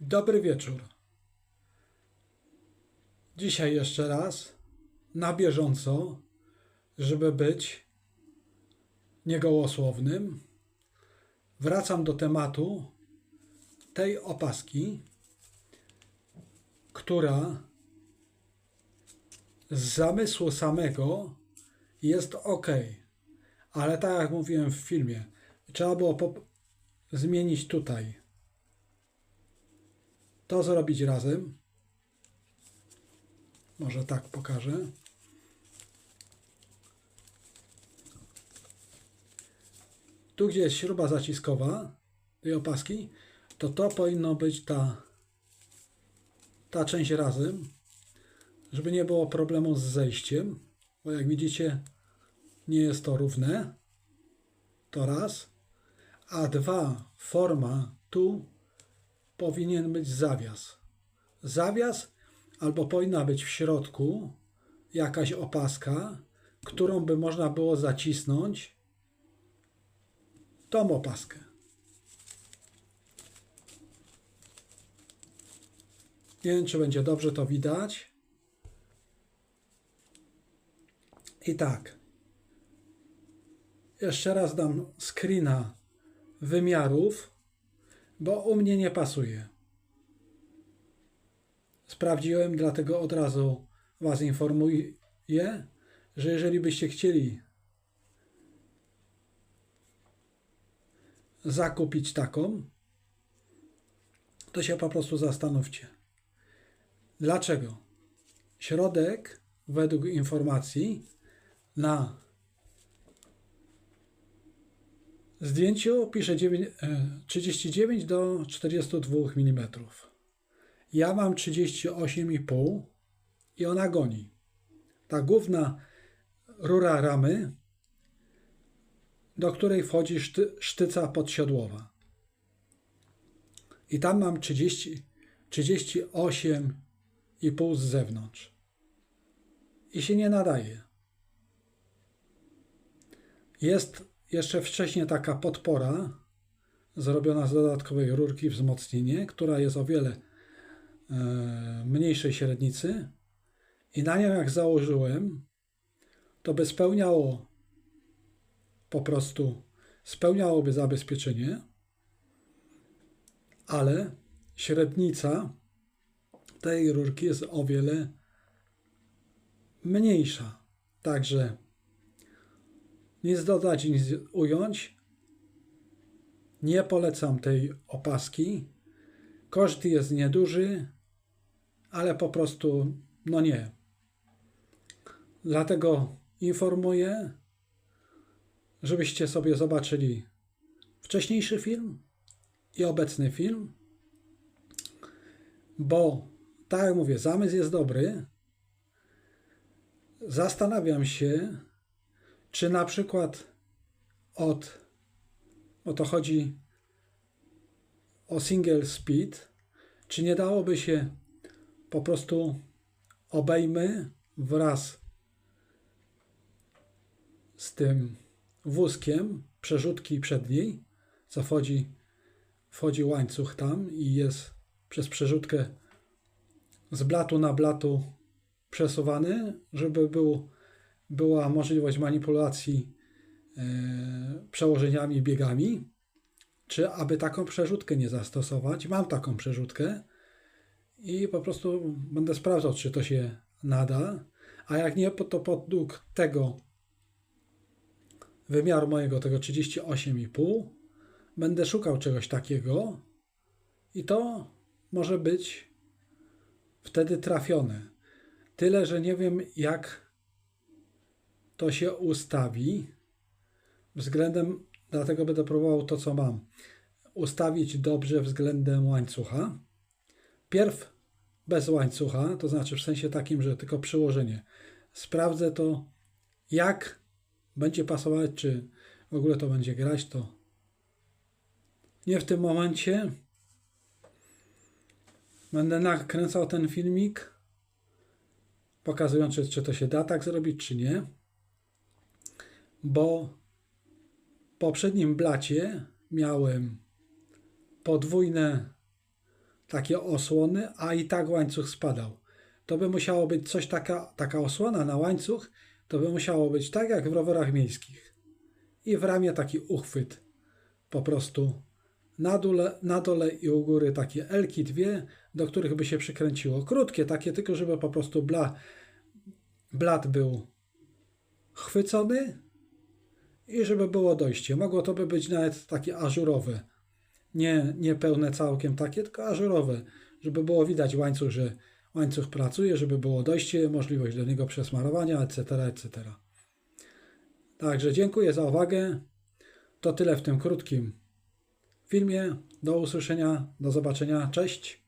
Dobry wieczór. Dzisiaj jeszcze raz na bieżąco, żeby być niegołosłownym, wracam do tematu tej opaski, która z zamysłu samego jest ok, ale tak jak mówiłem w filmie, trzeba było zmienić tutaj to zrobić razem. Może tak pokażę. Tu, gdzie jest śruba zaciskowa tej opaski, to to powinno być ta, ta część razem, żeby nie było problemu z zejściem, bo jak widzicie, nie jest to równe. To raz. A dwa, forma tu powinien być zawias. Zawias albo powinna być w środku jakaś opaska, którą by można było zacisnąć tą opaskę. Nie wiem, czy będzie dobrze to widać. I tak. Jeszcze raz dam screena wymiarów bo u mnie nie pasuje. Sprawdziłem, dlatego od razu Was informuję, że jeżeli byście chcieli zakupić taką, to się po prostu zastanówcie. Dlaczego? Środek, według informacji, na zdjęciu pisze 9, e, 39 do 42 mm. Ja mam 38,5 i ona goni. Ta główna rura ramy, do której wchodzi szty, sztyca podsiodłowa. I tam mam 30, 38,5 z zewnątrz. I się nie nadaje. Jest jeszcze wcześniej taka podpora zrobiona z dodatkowej rurki wzmocnienie, która jest o wiele e, mniejszej średnicy i na nią jak założyłem, to by spełniało po prostu spełniałoby zabezpieczenie, ale średnica tej rurki jest o wiele mniejsza. Także nic dodać, nic ująć. Nie polecam tej opaski. Koszt jest nieduży, ale po prostu no nie. Dlatego informuję, żebyście sobie zobaczyli wcześniejszy film i obecny film, bo tak jak mówię, zamysł jest dobry. Zastanawiam się, czy na przykład od, o to chodzi o single speed, czy nie dałoby się po prostu obejmy wraz z tym wózkiem przerzutki przedniej, co wchodzi, wchodzi łańcuch tam i jest przez przerzutkę z blatu na blatu przesuwany, żeby był była możliwość manipulacji e, przełożeniami, biegami, czy aby taką przerzutkę nie zastosować. Mam taką przerzutkę i po prostu będę sprawdzał, czy to się nada, a jak nie, to podług tego wymiaru mojego, tego 38,5, będę szukał czegoś takiego i to może być wtedy trafione. Tyle, że nie wiem, jak to się ustawi względem, dlatego będę próbował to, co mam, ustawić dobrze względem łańcucha. Pierw bez łańcucha, to znaczy w sensie takim, że tylko przyłożenie. Sprawdzę to, jak będzie pasować, czy w ogóle to będzie grać, to nie w tym momencie. Będę nakręcał ten filmik, pokazujący, czy to się da tak zrobić, czy nie bo w poprzednim blacie miałem podwójne takie osłony, a i tak łańcuch spadał. To by musiało być coś taka, taka osłona na łańcuch, to by musiało być tak jak w rowerach miejskich. I w ramię taki uchwyt. Po prostu na dole, na dole i u góry takie elki dwie, do których by się przykręciło. Krótkie takie, tylko żeby po prostu bla, blat był chwycony i żeby było dojście. Mogło to by być nawet takie ażurowe. Nie, nie pełne całkiem takie, tylko ażurowe, żeby było widać łańcuch, że łańcuch pracuje, żeby było dojście, możliwość do niego przesmarowania, etc., etc. Także dziękuję za uwagę. To tyle w tym krótkim filmie. Do usłyszenia, do zobaczenia. Cześć.